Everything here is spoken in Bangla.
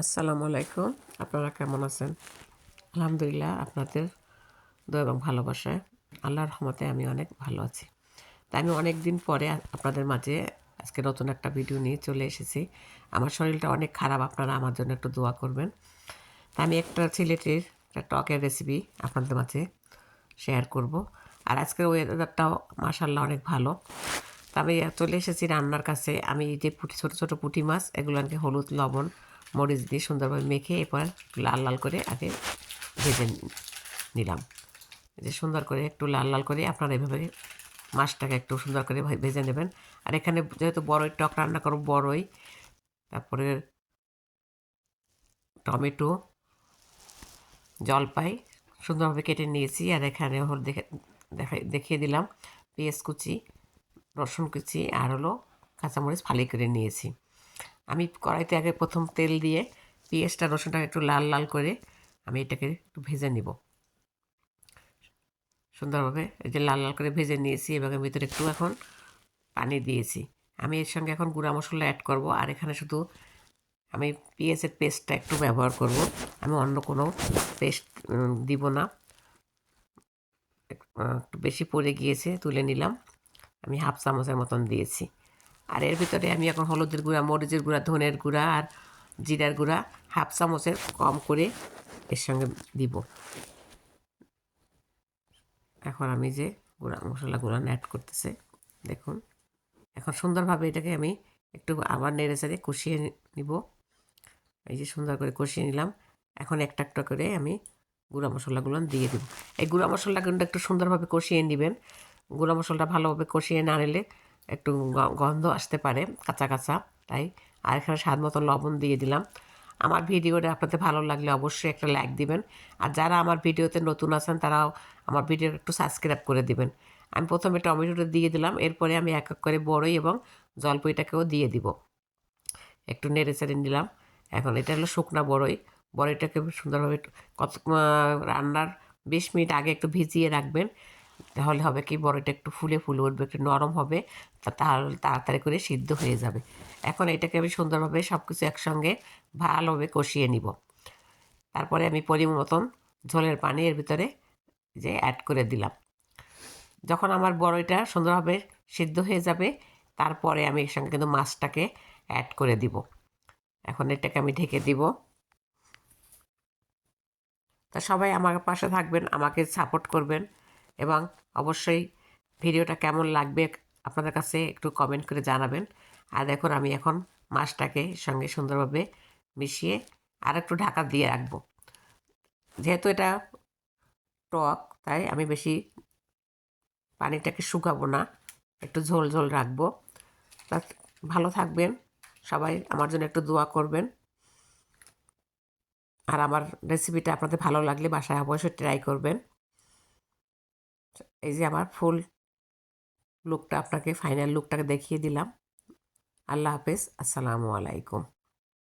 আসসালামু আলাইকুম। আপনারা কেমন আছেন? আলহামদুলিল্লাহ, আপনাদের দোয়া এবং ভালোবাসায় আল্লাহর রহমতে আমি অনেক ভালো আছি। তাই আমি অনেক দিন পরে আপনাদের মাঝে আজকে নতুন একটা ভিডিও নিয়ে চলে এসেছি। আমার শরীরটা অনেক খারাপ, আপনারা আমার জন্য একটু দোয়া করবেন। তা আমি একটা সিলেটের একটা টকের রেসিপি আপনাদের মাঝে শেয়ার করব। আর আজকের ওয়েদারটাও মাসাল্লাহ অনেক ভালো। তা আমি চলে এসেছি রান্নার কাছে। আমি যে পুঁটি ছোটো ছোটো পুঁটি মাছ, এগুলো এগুলোকে হলুদ, লবণ মরিচ দিয়ে সুন্দরভাবে মেখে এরপর লাল লাল করে আগে ভেজে নিলাম। যে সুন্দর করে একটু লাল লাল করে আপনারা এভাবে মাছটাকে একটু সুন্দর করে ভেজে নেবেন। আর এখানে যেহেতু বড়ই টক রান্না করব, বড়ই, তারপরে টমেটো, জলপাই সুন্দরভাবে কেটে নিয়েছি। আর এখানে হল দেখে, দেখা, দেখিয়ে দিলাম পেঁয়াজ কুচি, রসুন কুচি আর হলো কাঁচামরিচ ফালি করে নিয়েছি। আমি কড়াইতে আগে প্রথম তেল দিয়ে পেঁয়াজটা, রসুনটা একটু লাল লাল করে আমি এটাকে একটু ভেজে নিব। সুন্দরভাবে এই যে লাল লাল করে ভেজে নিয়েছি এবং ভিতরে একটু এখন পানি দিয়েছি। আমি এর সঙ্গে এখন গুঁড়া মশলা অ্যাড করব, আর এখানে শুধু আমি পেঁয়াজের পেস্টটা একটু ব্যবহার করব। আমি অন্য কোনো পেস্ট দিব না। এক- একটু বেশি পড়ে গিয়েছে, তুলে নিলাম। আমি হাফ চামচের মতন দিয়েছি। আর এর ভিতরে আমি এখন হলুদের গুঁড়া, মরিচের গুঁড়া, ধনের গুঁড়া আর জিরার গুঁড়া হাফ চামচের কম করে এর সঙ্গে দিব। এখন আমি যে গুঁড়া মশলাগুলো অ্যাড করতেছে, দেখুন। এখন সুন্দরভাবে এটাকে আমি একটু আবার নেড়ে চেড়ে কষিয়ে নিব। এই যে সুন্দর করে কষিয়ে নিলাম। এখন একটা একটা করে আমি গুঁড়া মশলাগুলো দিয়ে দেবো। এই গুঁড়া মশলাগুলো একটু সুন্দরভাবে কষিয়ে নেবেন। গুঁড়া মশলাটা ভালোভাবে কষিয়ে না নিলে একটু গন্ধ আসতে পারে, কাঁচা কাঁচা, তাই আর এখানে স্বাদ মতো লবণ দিয়ে দিলাম। আমার ভিডিওটা আপনাদের ভালো লাগলে অবশ্যই একটা লাইক দিবেন, আর যারা আমার ভিডিওতে নতুন আছেন তারাও আমার ভিডিও একটু সাবস্ক্রাইব করে দিবেন। আমি প্রথমে টমেটোটা দিয়ে দিলাম, এরপরে আমি এক এক করে বড়ই এবং জলপইটাকেও দিয়ে দিব। একটু নেড়ে চেড়ে নিলাম। এখন এটা হলো শুকনা বড়ই। বড়ইটাকে সুন্দরভাবে কত রান্নার বিশ মিনিট আগে একটু ভিজিয়ে রাখবেন। তাহলে হবে কি বড়ইটা একটু ফুলে ফুলে উঠবে, একটু নরম হবে তাহলে তাড়াতাড়ি করে সিদ্ধ হয়ে যাবে। এখন এটাকে আমি সুন্দরভাবে সব কিছু একসঙ্গে ভালোভাবে কষিয়ে নিব। তারপরে আমি পরিমাণ মতন ঝোলের পানি এর ভিতরে যে অ্যাড করে দিলাম। যখন আমার বড়ইটা সুন্দরভাবে সিদ্ধ হয়ে যাবে, তারপরে আমি এর সঙ্গে কিন্তু মাছটাকে অ্যাড করে দিব। এখন এটাকে আমি ঢেকে দিব। তা সবাই আমার পাশে থাকবেন, আমাকে সাপোর্ট করবেন। এবং অবশ্যই ভিডিওটা কেমন লাগবে আপনাদের কাছে একটু কমেন্ট করে জানাবেন। আর দেখুন, আমি এখন মাছটাকে সঙ্গে সুন্দরভাবে মিশিয়ে আর একটু ঢাকা দিয়ে রাখব। যেহেতু এটা টক, তাই আমি বেশি পানিটাকে শুকাবো না, একটু ঝোল ঝোল রাখব। তা ভালো থাকবেন সবাই, আমার জন্য একটু দোয়া করবেন। আর আমার রেসিপিটা আপনাদের ভালো লাগলে বাসায় অবশ্যই ট্রাই করবেন। এই যে আমার ফুল লুকটা আপনাকে ফাইনাল লুকটাকে দেখিয়ে দিলাম। আল্লাহ হাফেজ আসসালামু আলাইকুম।